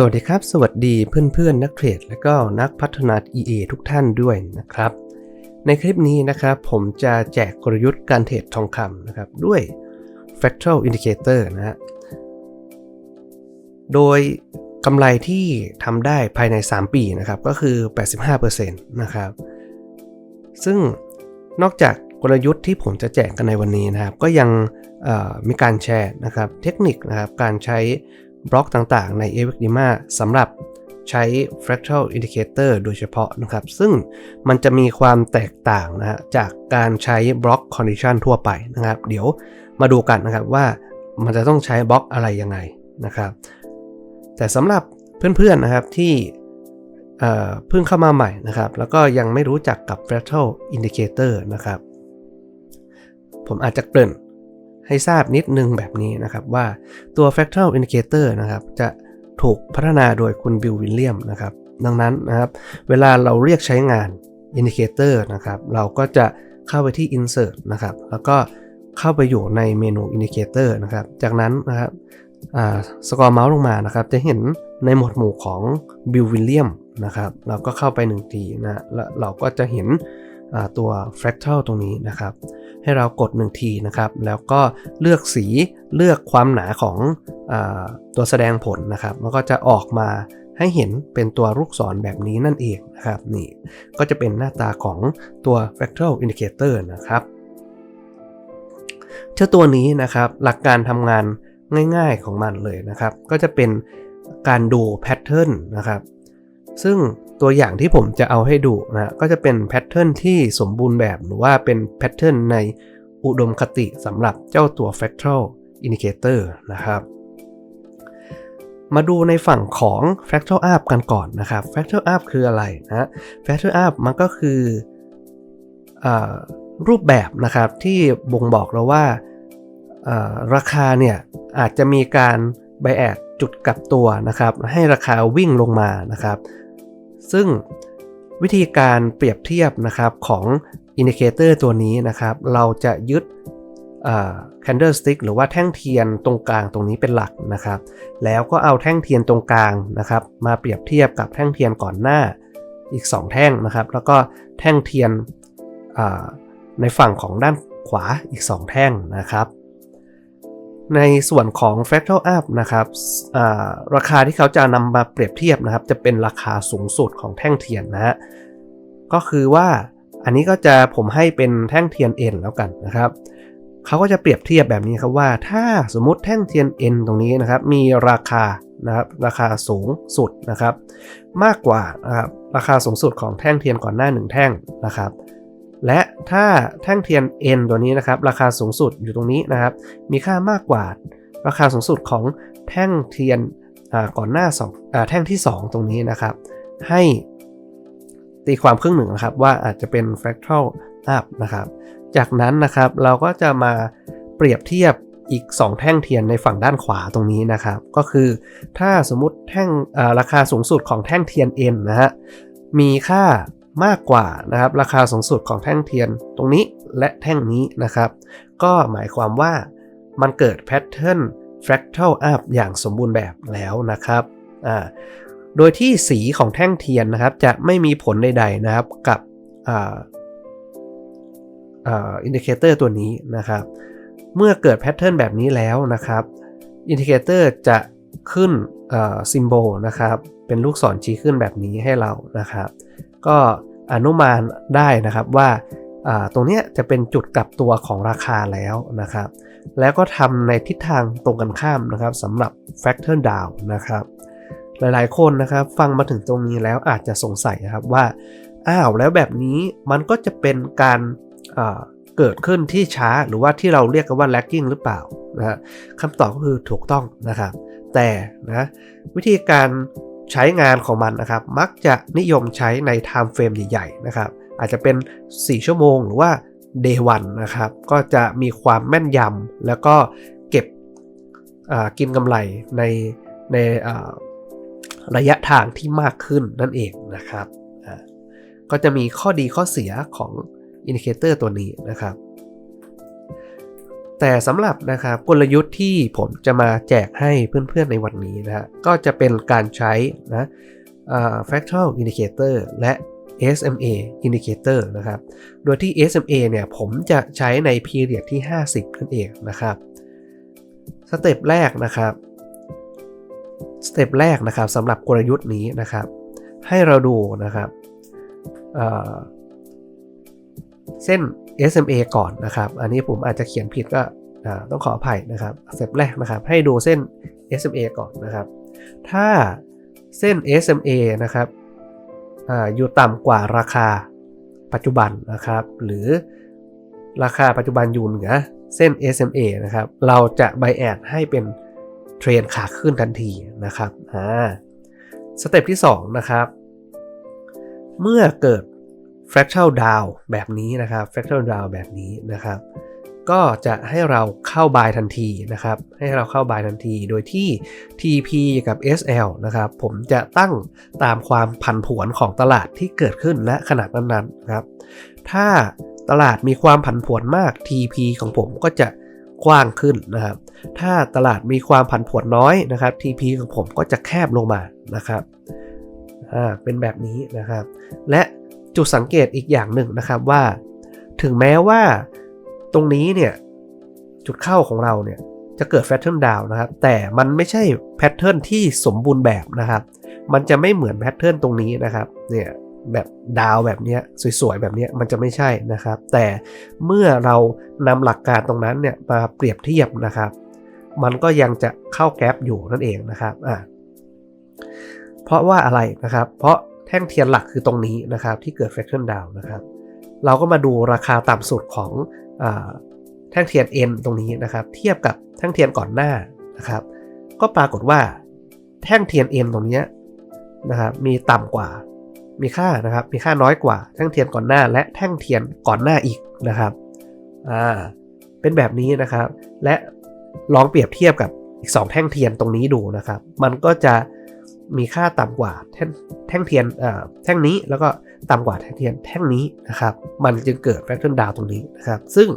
สวัสดีครับ สวัสดีเพื่อนๆนักเทรดและก็นักพัฒนา EA ทุกท่านด้วยนะครับ ในคลิปนี้นะครับผมจะแจกกลยุทธ์การเทรดทองคำนะครับด้วย Factual Indicator นะฮะโดยกำไรที่ทำได้ภายใน 3 ปีนะครับก็คือ 85%นะครับซึ่งนอกจากกลยุทธ์ที่ผมจะแจกกันในวันนี้นะครับ ก็ยังมีการแชร์นะครับเทคนิคนะครับการใช้ บล็อกต่างๆ ใน e v e c d i m a สำหรับใช้ Fractal Indicator โดยเฉพาะนะครับ ซึ่งมันจะมีความแตกต่างนะฮะจากการใช้บล็อก Condition ทั่วไปนะครับ เดี๋ยวมาดูกันนะครับว่ามันจะต้องใช้บล็อกอะไรยังไงนะครับ แต่สำหรับเพื่อนๆนะครับที่เอ่อเพิ่งเข้ามาใหม่นะครับ แล้วก็ยังไม่รู้จักกับ Fractal Indicator นะครับ ผมอาจจะเกริ่น ให้ทราบนิดนึงแบบนี้นะครับว่าตัว Fractal Indicator นะครับจะถูกพัฒนาโดยคุณบิลวิลเลียมนะครับดังนั้นนะครับเวลาเราเรียกใช้งาน Indicator นะครับเราก็จะเข้าไปที่ Insert นะครับแล้วก็เข้าไปอยู่ในเมนู Indicator นะครับจากนั้นนะครับสกอร์เมาส์ลงมานะครับจะเห็นในหมวดหมู่ของบิลวิลเลียมนะครับเราก็เข้าไปหนึ่งทีนะแล้วเราก็จะเห็นตัว fractal ตรงนี้นะครับ ให้เรากด1ทีนะครับ แล้วก็เลือกสีเลือกความหนาของอตัวแสดงผลนะครับ แล้วก็จะออกมาให้เห็นเป็นตัวลูกศรแบบนี้นั่นเองนะครับนี่ก็จะเป็นหน้าตาของตัว fractal indicator นะครับเจ้าตัวนี้นะครับหลักการทำงานง่ายๆของมันเลยนะครับ ก็จะเป็นการดูแพทเทิร์นนะครับ ซึ่งตัวอย่างที่ผมจะเอาให้ดูนะก็จะเป็นแพทเทิร์นที่สมบูรณ์แบบหรือว่าเป็นแพทเทิร์นในอุดมคติสำหรับเจ้าตัว Fractal Indicator นะครับ มาดูในฝั่งของ Fractal Up กันก่อนนะครับ Fractal Up คืออะไรนะ Fractal Up มันก็คืออรูปแบบนะครับที่บ่งบอกเราว่าราคาเนี่ยอาจจะมีการไบแอดจุดกลับตัวนะครับ ให้ราคาวิ่งลงมานะครับ ซึ่งวิธีการเปรียบเทียบนะครับของอินดิเคเตอร์ตัวนี้นะครับ เราจะยึด candlestick หรือว่าแท่งเทียนตรงกลางตรงนี้เป็นหลักนะครับ แล้วก็เอาแท่งเทียนตรงกลางนะครับ มาเปรียบเทียบกับแท่งเทียนก่อนหน้าอีก 2 แท่งนะครับ แล้วก็แท่งเทียนในฝั่งของด้านขวาอีก 2 แท่งนะครับ ในส่วนของ Fractal Up นะครับราคาที่เขาจะนำมาเปรียบเทียบนะครับ จะเป็นราคาสูงสุดของแท่งเทียนนะฮะก็คือว่าอันนี้ก็จะผมให้เป็นแท่งเทียน N แล้วกันนะครับเขาก็จะเปรียบเทียบแบบนี้ครับว่า ถ้าสมมุติแท่งเทียน N ตรงนี้นะครับ มีราคานะครับราคาสูงสุดนะครับ มากกว่านะครับราคาสูงสุดของแท่งเทียนก่อนหน้า 1 แท่งนะครับ และถ้าแท่งเทียน N ตัวนี้นะครับ ราคาสูงสุดอยู่ตรงนี้นะครับ มีค่ามากกว่าราคาสูงสุดของแท่งเทียนก่อนหน้า2แท่งที่ 2 ตรงนี้นะครับ ให้ตีความครึ่งหนึ่งนะครับ ว่าอาจจะเป็น fractal up นะครับ จากนั้นนะครับเราก็จะมาเปรียบเทียบอีก 2 แท่งเทียนในฝั่งด้านขวาตรงนี้นะครับ ก็คือถ้าสมมุติแท่งราคาสูงสุดของแท่งเทียน N นะฮะมีค่า มากกว่านะครับราคาสูงสุดของแท่งเทียนตรงนี้และแท่งนี้นะครับ ก็หมายความว่ามันเกิดแพทเทิร์น fractal up อย่างสมบูรณ์แบบแล้วนะครับอ่าโดยที่สีของแท่งเทียนนะครับจะไม่มีผลใดๆนะครับกับอ่าอินดิเคเตอร์ตัวนี้นะครับ เมื่อเกิดแพทเทิร์นแบบนี้แล้วนะครับอินดิเคเตอร์จะขึ้นซิมโบลนะครับ เป็นลูกศรชี้ขึ้นแบบนี้ให้เรานะครับ ก็ อนุมานได้นะครับว่าตรงนี้จะเป็นจุดกลับตัวของราคาแล้วนะครับ แล้วก็ทำในทิศทางตรงกันข้ามนะครับสำหรับ Factor Down นะครับ หลายๆ คนนะครับฟังมาถึงตรงนี้แล้วอาจจะสงสัยนะครับว่า อ้าวแล้วแบบนี้มันก็จะเป็นการเกิดขึ้นที่ช้าหรือว่าที่เราเรียกกันว่า lagging หรือเปล่านะฮะคำตอบก็คือถูกต้องนะครับ แต่นะวิธีการ ใช้งานของมันนะครับ มักจะนิยมใช้ใน time frame ใหญ่ๆนะครับ อาจจะเป็น 4 ชั่วโมงหรือว่า day 1นะครับ ก็จะมีความแม่นยำแล้วก็เก็บกินกำไรในในระยะทางที่มากขึ้นนั่นเองนะครับ ก็จะมีข้อดีข้อเสียของอินดิเคเตอร์ตัวนี้นะครับ แต่สำหรับนะครับกลยุทธ์ที่ผมจะมาแจกให้เพื่อนๆในวันนี้นะฮะก็จะเป็นการใช้นะอ่า fractal indicator และ SMA indicator นะครับ โดยที่ SMA เนี่ยผมจะใช้ใน period ที่ 50 นั่นเองนะครับ สเต็ปแรกนะครับ สเต็ปแรกนะครับสำหรับกลยุทธ์นี้นะครับ ให้เราดูนะครับเอ่อเส้น SMA ก่อนนะครับ อันนี้ผมอาจจะเขียนผิดก็ต้องขออภัยนะครับสเต็ปแรกนะครับ ให้ดูเส้น SMA ก่อนนะครับ ถ้าเส้น SMA นะครับออยู่ต่ำกว่าราคาปัจจุบันนะครับ หรือราคาปัจจุบันอยู่เหนือเส้น SMA นะครับ เราจะไบแอดให้เป็นเทรนขาขึ้นทันทีนะครับอ่าสเต็ปที่2นะครับ เมื่อเกิด fractal down แบบนี้นะครับ fractal down แบบนี้นะครับ ก็จะให้เราเข้าบายทันทีนะครับ ให้เราเข้าบายทันทีโดยที่ TP กับ SL นะครับ ผมจะตั้งตามความผันผวนของตลาดที่เกิดขึ้นณขณะนั้นๆนะครับ ถ้าตลาดมีความผันผวนมาก TP ของผมก็จะกว้างขึ้นนะครับ ถ้าตลาดมีความผันผวนน้อยนะครับ TP ของผมก็จะแคบลงมานะครับ อ่า เป็นแบบนี้นะครับ และ จุดสังเกตอีกอย่างหนึ่งนะครับว่า ถึงแม้ว่าตรงนี้เนี่ย จุดเข้าของเราเนี่ยจะเกิดแพทเทิร์นดาวนะครับ แต่มันไม่ใช่แพทเทิร์นที่สมบูรณ์แบบนะครับ มันจะไม่เหมือนแพทเทิร์นตรงนี้นะครับ เนี่ยแบบดาวแบบเนี้ยสวยๆ แบบเนี้ยมันจะไม่ใช่นะครับ แต่เมื่อเรานำหลักการตรงนั้นเนี่ยมาเปรียบเทียบนะครับ มันก็ยังจะเข้าแกลบอยู่นั่นเองนะครับอ่าเพราะว่าอะไรนะครับ เพราะ แท่งเทียนหลักคือตรงนี้นะครับที่เกิด fraction down นะครับ เราก็มาดูราคาต่ำสุดของอแท่งเทียน N ตรงนี้นะครับ เทียบกับแท่งเทียนก่อนหน้านะครับ ก็ปรากฏว่าแท่งเทียน N ตรงนี้นะครับมีต่ำกว่า มีค่านะครับ มีค่าน้อยกว่าแท่งเทียนก่อนหน้า และแท่งเทียนก่อนหน้าอีกนะครับอ่าเป็นแบบนี้นะครับ และลองเปรียบเทียบกับอีก 2 แท่งเทียนตรงนี้ดูนะครับ มันก็จะ มีค่าต่ำกว่าแท่งเทียนแท่งนี้แล้วก็ต่ำกว่าแท่งเทียนแท่งนี้นะครับ มันจึงเกิดแฟกเตอร์ดาวตรงนี้นะครับ ซึ่ง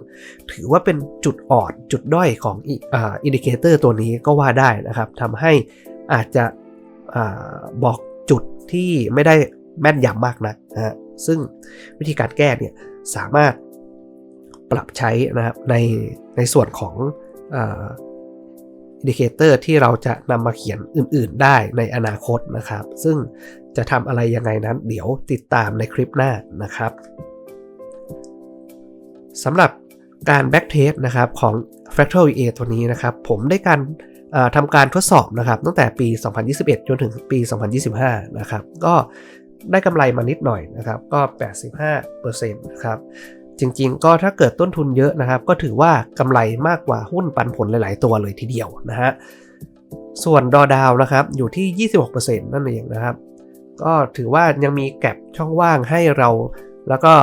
ถือว่าเป็นจุดอ่อนจุดด้อยของอินดิเคเตอร์ตัวนี้ก็ว่าได้นะครับทำให้อาจจะอบอกจุดที่ไม่ได้แม่นยำมากนักนะฮะซึ่งวิธีการแก้เนี่ยสามารถปรับใช้นะครับในในส่วนของ อินดิเคเตอร์ที่เราจะนำมาเขียนอื่นๆได้ในอนาคตนะครับ ซึ่งจะทำอะไรยังไงนั้นเดี๋ยวติดตามในคลิปหน้านะครับสำหรับการแบ็กเทสนะครับของ Fractal VA ตัวนี้นะครับ ผมได้การทำการทดสอบนะครับ ตั้งแต่ปี 2021 จนถึงปี 2025 นะครับ ก็ได้กำไรมานิดหน่อยนะครับ ก็ 85%นะครับ จริง ๆ ก็ถ้าเกิดต้นทุนเยอะนะครับ ก็ถือว่ากำไรมากกว่าหุ้นปันผลหลาย ๆ ตัวเลยทีเดียวนะฮะส่วนดอดาวนะครับอยู่ที่ 26%นั่นเองนะครับ ก็ถือว่ายังมีแก็บช่องว่างให้เรา แล้วก็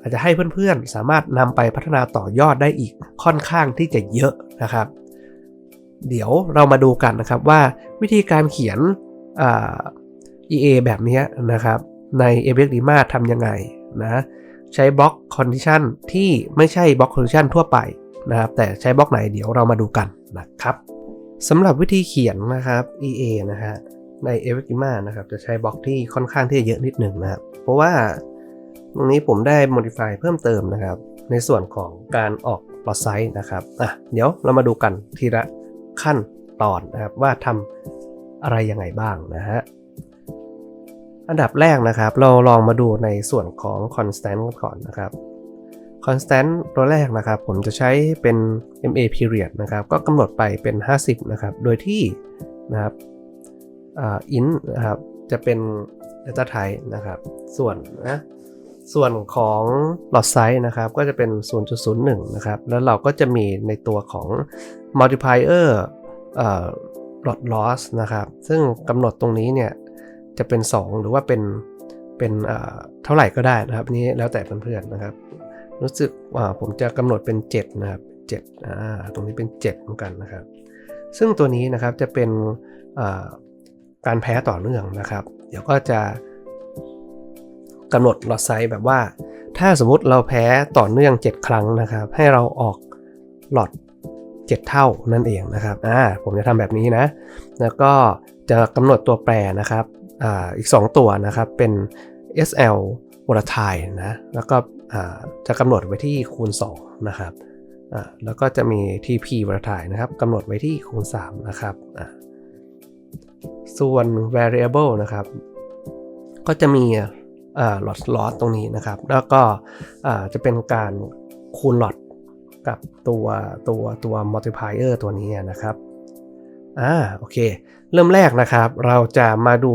อาจจะให้เพื่อนๆ สามารถนำไปพัฒนาต่อยอดได้อีกค่อนข้างที่จะเยอะนะครับ เดี๋ยวเรามาดูกันนะครับว่าวิธีการเขียน EA แบบนี้นะครับใน a b e x d i m a ทำยังไงนะ ใช้บล็อกคอนดิชันที่ไม่ใช่บล็อกคอนดิชันทั่วไปนะครับแต่ใช้บล็อกไหนเดี๋ยวเรามาดูกันนะครับสำหรับวิธีเขียนนะครับ EA นะฮะใน e v e r i m a นะครับจะใช้บล็อกที่ค่อนข้างที่จะเยอะนิดหนึ่งนะครับเพราะว่าตรงนี้ผมได้ modify เพิ่มเติมนะครับ ในส่วนของการออกลอดไซส์นะครับอะเดี๋ยวเรามาดูกันทีละขั้นตอนนะครับว่าทำอะไรยังไงบ้างนะฮะ อันดับแรกนะครับ เราลองมาดูในส่วนของ constant ก่อนนะครับ constant ตัวแรกนะครับ ผมจะใช้เป็น MA period นะครับ ก็กำหนดไปเป็น 50 นะครับ โดยที่นะครับอินนะครับจะเป็น data type นะครับ ส่วนนะส่วนของ lot size นะครับ ก็จะเป็น 0.01 นะครับ แล้วเราก็จะมีในตัวของ multiplier lot loss นะครับ ซึ่งกำหนดตรงนี้เนี่ย จะเป็น 2 หรือว่าเป็นเป็นเท่าไหร่ก็ได้นะครับนี้แล้วแต่เพื่อนๆนะครับ รู้สึกว่าผมจะกำหนดเป็น 7 นะครับ7อ่าตรงนี้เป็น7เหมือนกันนะครับ ซึ่งตัวนี้นะครับจะเป็นการแพ้ต่อเนื่องนะครับ เดี๋ยวก็จะกำหนดลอตไซส์แบบว่า ถ้าสมมุติเราแพ้ต่อเนื่อง 7 ครั้งนะครับ ให้เราออกหลอด 7 เท่านั่นเองนะครับอ่าผมจะทำแบบนี้นะ แล้วก็จะกำหนดตัวแปรนะครับ อีก 2 ตัวนะครับเป็น SL volatile นะแล้วก็จะกำหนดไว้ที่คูณ 2 นะครับแล้วก็จะมี TP volatile นะครับกำหนดไว้ที่คูณ 3 นะครับส่วน variable นะครับ ก็จะมีหลอดลอตตรงนี้นะครับ แล้วก็จะเป็นการคูณหลอดกับตัวตัวตัว multiplier ตัวนี้นะครับอ่าโอเค เริ่มแรกนะครับ เราจะมาดู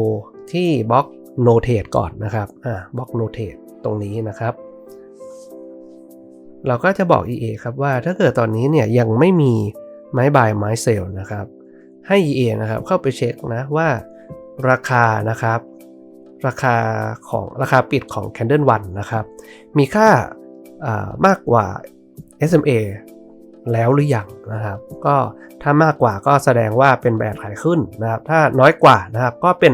ที่บล็อก notate ก่อนนะครับอ่าบล็อก notate ตรงนี้นะครับ เราก็จะบอก EA ครับว่าถ้าเกิดตอนนี้เนี่ยยังไม่มีไม้บายไม้เซลนะครับให้ EA นะครับเข้าไปเช็คนะว่าราคานะครับ ราคาของราคาปิดของ Candle 1นะครับ มีค่ามากกว่า SMA แล้วหรือยังนะครับ ก็ถ้ามากกว่าก็แสดงว่าเป็นแบดขายขึ้นนะครับ ถ้าน้อยกว่านะครับก็เป็น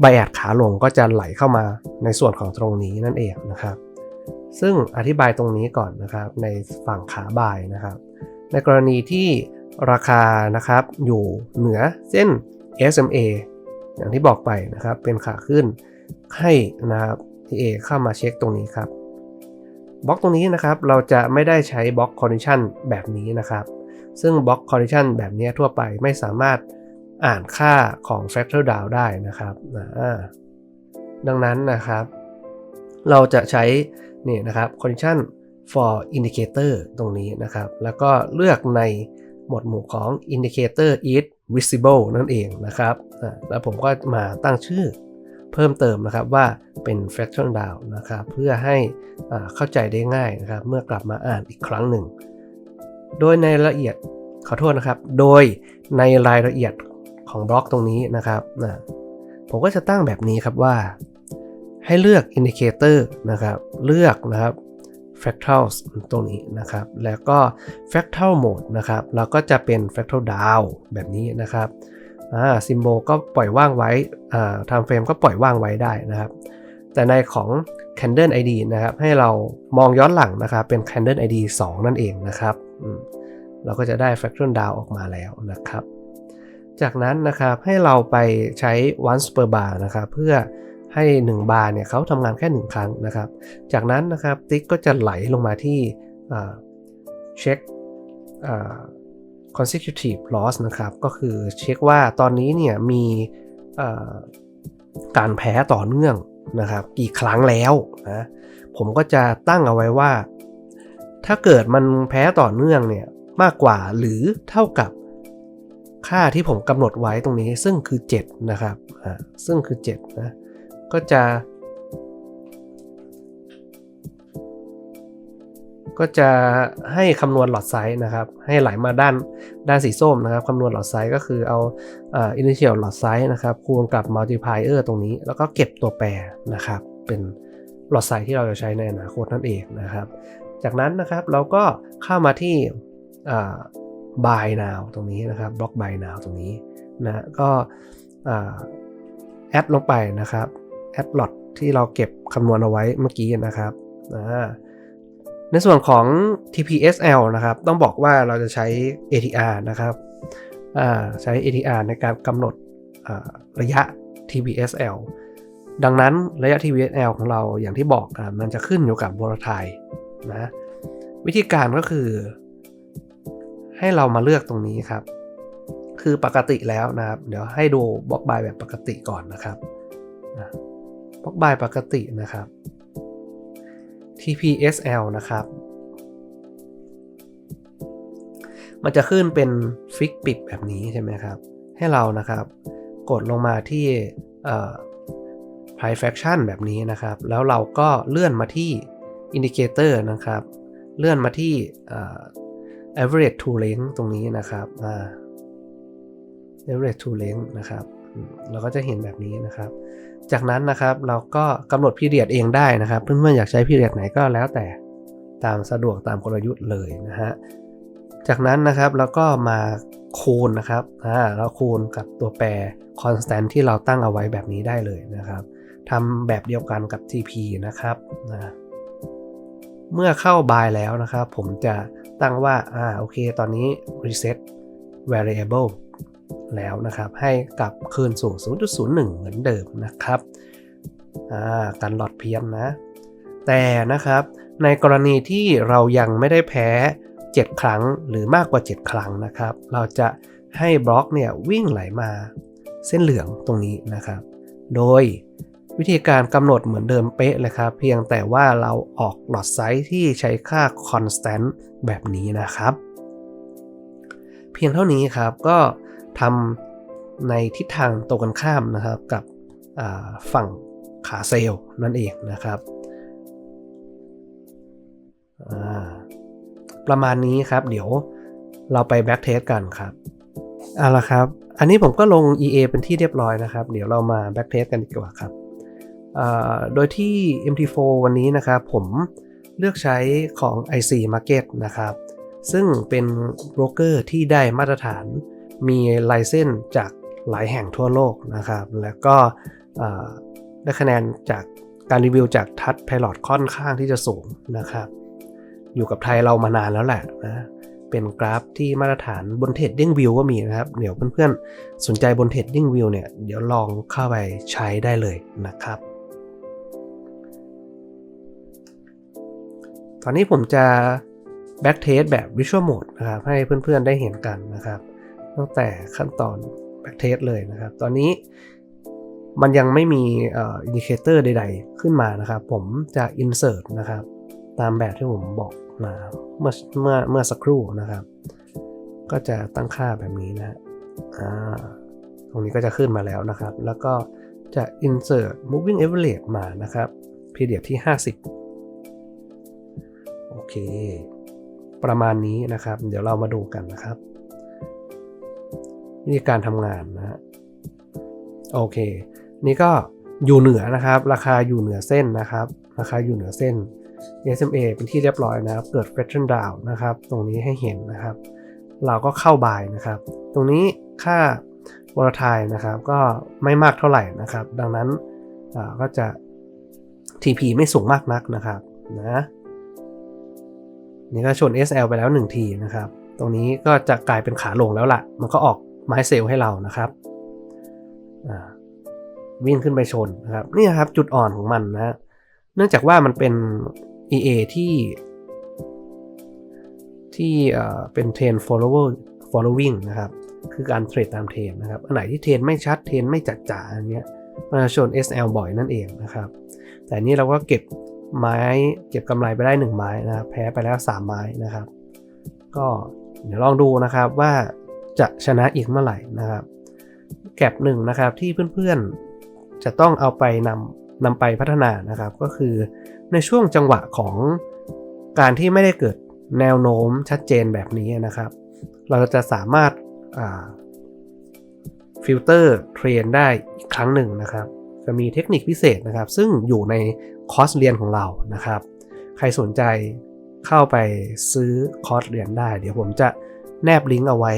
ไบแอดขาลงก็จะไหลเข้ามาในส่วนของตรงนี้นั่นเองนะครับ ซึ่งอธิบายตรงนี้ก่อนนะครับในฝั่งขาบายนะครับ ในกรณีที่ราคานะครับอยู่เหนือเส้น SMA อย่างที่บอกไปนะครับเป็นขาขึ้นให้นะครับ TA เข้ามาเช็คตรงนี้ครับบล็อกตรงนี้นะครับเราจะไม่ได้ใช้บล็อกคอนดิชันแบบนี้นะครับ ซึ่งบล็อกคอนดิชันแบบนี้ทั่วไปไม่สามารถ อ่านค่าของ factor down ได้นะครับดังนั้นนะครับ เราจะใช้นี่นะครับ condition for indicator ตรงนี้นะครับ แล้วก็เลือกในหมวดหมู่ของ indicator is visible นั่นเองนะครับ แล้วผมก็มาตั้งชื่อเพิ่มเติมนะครับว่าเป็น fraction down นะครับ เพื่อให้เข้าใจได้ง่ายนะครับ เมื่อกลับมาอ่านอีกครั้งหนึ่ง โดยในละเอียดขอโทษนะครับ โดยในรายละเอียด ของบล็อกตรงนี้นะครับนะผมก็จะตั้งแบบนี้ครับว่า ให้เลือก indicator นะครับ เลือกนะครับ fractals ตรงนี้นะครับ แล้วก็ fractal mode นะครับแล้วก็จะเป็น fractal down แบบนี้นะครับอ่าซิมโบก็ปล่อยว่างไว้อ่า time frame ก็ปล่อยว่างไว้ได้นะครับ แต่ในของ Candle ID นะครับ ให้เรามองย้อนหลังนะครับ เป็น Candle ID 2 นั่นเองนะครับ เราก็จะได้ fraction down ออกมาแล้วนะครับ จากนั้นนะครับให้เราไปใช้ once per bar นะครับเพื่อให้ 1 บาร์เนี่ยเขาทำงานแค่ 1 ครั้งนะครับ จากนั้นนะครับติ๊กก็จะไหลลงมาที่เช็ค consecutive loss นะครับ ก็คือเช็คว่าตอนนี้เนี่ยมีการแพ้ต่อเนื่องนะครับ กี่ครั้งแล้วนะผมก็จะตั้งเอาไว้ว่า ถ้าเกิดมันแพ้ต่อเนื่องเนี่ยมากกว่าหรือเท่ากับ ค่าที่ผมกำหนดไว้ตรงนี้ซึ่งคือ 7 นะครับซึ่งคือ7นะก็จะ ก็จะให้คำนวณหลอดไซส์นะครับ ให้ไหลมาด้านด้านสีส้มนะครับคำนวณหลอดไซส์ก็คือเอาอ่า initial หลอดไซส์นะครับคูณกับ multiplier ตรงนี้ แล้วก็เก็บตัวแปรนะครับ เป็นหลอดไซส์ที่เราจะใช้ในอนาคตนั่นเองนะครับ จากนั้นนะครับเราก็เข้ามาที่ buy now ตรงนี้นะครับบล็อก buy now ตรงนี้นะก็แอดลงไปนะครับแอดหลอดที่เราเก็บคำนวณเอาไว้เมื่อกี้นะครับในส่วนของ TPSL นะครับ ต้องบอกว่าเราจะใช้ ATR นะครับใช้ ATR ในการกำหนดระยะ TPSL ดังนั้นระยะ TPSL ของเราอย่างที่บอกมันจะขึ้นอยู่กับโวลาทายนะวิธีการก็คือ ให้เรามาเลือกตรงนี้ครับ คือปกติแล้วนะครับ เดี๋ยวให้ดูบล็อกบายแบบปกติก่อนนะครับบล็อกบายปกตินะครับ TPSL นะครับ มันจะขึ้นเป็นฟิกปิดแบบนี้ใช่ไหมครับ ให้เรานะครับ กดลงมาที่ price fraction แบบนี้นะครับ แล้วเราก็เลื่อนมาที่ indicator นะครับ เลื่อนมาที่ average to length ตรงนี้นะครับ average to length นะครับเราก็จะเห็นแบบนี้นะครับ จากนั้นนะครับเราก็กำหนดพีเรียดเองได้นะครับ เพื่อนๆอยากใช้พีเรียดไหนก็แล้วแต่ตามสะดวกตามกลยุทธ์เลยนะฮะ จากนั้นนะครับเราก็มาคูณนะครับอ่าเราคูณกับตัวแปร constant ที่เราตั้งเอาไว้แบบนี้ได้เลยนะครับทำแบบเดียวกันกับ TP นะครับนะเมื่อเข้า buy แล้วนะครับ ผมจะ ตั้งว่า อ่า โอเค ตอนนี้ reset variable แล้วนะครับ ให้กลับคืนสู่ 0.01 เหมือนเดิมนะครับ อ่า กันหลอดเพี้ยนนะ แต่นะครับ ในกรณีที่เรายังไม่ได้แพ้ 7 ครั้งหรือมากกว่า 7 ครั้งนะครับ เราจะให้บล็อกเนี่ยวิ่งไหลมาเส้นเหลืองตรงนี้นะครับ โดย วิธีการกำหนดเหมือนเดิมเป๊ะเลยครับ เพียงแต่ว่าเราออกหลอดไซส์ที่ใช้ค่า constant แบบนี้นะครับ เพียงเท่านี้ครับก็ทำในทิศทางตรงกันข้ามนะครับกับฝั่งขาเซลล์นั่นเองนะครับ ประมาณนี้ครับเดี๋ยวเราไปแบ็กเทสกันครับเอาละครับ อันนี้ผมก็ลง EA เป็นที่เรียบร้อยนะครับ เดี๋ยวเรามาแบ็กเทสกันดีกว่าครับ โดยที่ MT4 วันนี้นะครับผมเลือกใช้ของ IC Market นะครับ ซึ่งเป็นโบรกเกอร์ที่ได้มาตรฐานมีไลเซนจากหลายแห่งทั่วโลกนะครับ แล้วก็ได้คะแนนจากการรีวิวจากทัชไพลอตค่อนข้างที่จะสูงนะครับ อยู่กับไทยเรามานานแล้วแหละนะเป็นกราฟที่มาตรฐานบนเทรดดิ้งวิวก็มีนะครับ เดี๋ยวเพื่อนๆ สนใจบนเทรดดิ้งวิวเนี่ย เดี๋ยวลองเข้าไปใช้ได้เลยนะครับ ตอนนี้ผมจะแบ็กเทสแบบ Visual Mode นะครับให้เพื่อนๆได้เห็นกันนะครับตั้งแต่ขั้นตอนแบ็กเทสเลยนะครับ ตอนนี้มันยังไม่มีอินดิเคเตอร์ใดๆ ขึ้นมานะครับ ผมจะ insert นะครับ ตามแบบที่ผมบอกมาเมื่อเมื่อเมื่อสักครู่นะครับ ก็จะตั้งค่าแบบนี้นะตรงนี้ก็จะขึ้นมาแล้วนะครับ แล้วก็จะ insert moving average มานะครับ period ที่ 50 เค ประมาณนี้นะครับ เดี๋ยวเรามาดูกันนะครับวิธีการทำงานนะฮะโอเค นี่ก็อยู่เหนือนะครับ ราคาอยู่เหนือเส้นนะครับ ราคาอยู่เหนือเส้น SMA เป็นที่เรียบร้อยนะครับ เกิด f r a t i o n down นะครับ ตรงนี้ให้เห็นนะครับ เราก็เข้าบายนะครับ ตรงนี้ค่าวอลทายนะครับ ก็ไม่มากเท่าไหร่นะครับ ดังนั้นก็จะ TP ไม่สูงมากนักนะครับนะ นี่ก็ชน SL ไปแล้ว 1 ทีนะครับ ตรงนี้ก็จะกลายเป็นขาลงแล้วละ่ะ มันก็ออกไม้เซลให้เรานะครับวิ่งขึ้นไปชนนะครับนี่ครับจุดอ่อนของมันนะเนื่องจากว่ามันเป็น EA ที่ ที่เป็นเทรน follower following นะครับ คือการเทรดตามเทรนนะครับ อันไหนที่เทรนไม่ชัดเทรนไม่จัดจ๋าอันเนี้ยมันจะชน SL บ่อยนั่นเองนะครับ แต่นี้เราก็เก็บ ไม้เก็บกำไรไปได้ 1 ไม้นะครับแพ้ไปแล้ว 3 ไม้นะครับ ก็เดี๋ยวลองดูนะครับว่าจะชนะอีกเมื่อไหร่นะครับ แก็บหนึ่งนะครับที่เพื่อนๆจะต้องเอาไปนำนำไปพัฒนานะครับ ก็คือในช่วงจังหวะของการที่ไม่ได้เกิดแนวโน้มชัดเจนแบบนี้นะครับ เราจะสามารถฟิลเตอร์เทรนได้อีกครั้งหนึ่งนะครับ จะมีเทคนิคพิเศษนะครับ ซึ่งอยู่ใน คอร์สเรียนของเรานะครับ ใครสนใจเข้าไปซื้อคอร์สเรียนได้ เดี๋ยวผมจะแนบลิงก์เอาไว้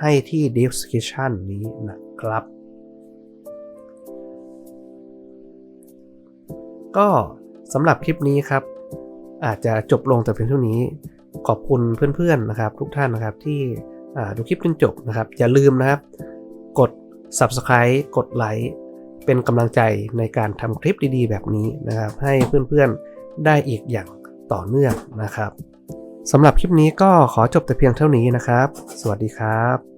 ให้ที่ description นี้นะครับ ก็สำหรับคลิปนี้ครับ อาจจะจบลงแต่เพียงเท่านี้ ขอบคุณเพื่อนๆนะครับ ทุกท่านนะครับที่ดูคลิปจนจบนะครับ อย่าลืมนะครับ กด subscribe กดไลค์ เป็นกำลังใจในการทำคลิปดีๆ แบบนี้นะครับ ให้เพื่อนๆได้อีกอย่างต่อเนื่องนะครับสำหรับคลิปนี้ก็ขอจบแต่เพียงเท่านี้นะครับ สวัสดีครับ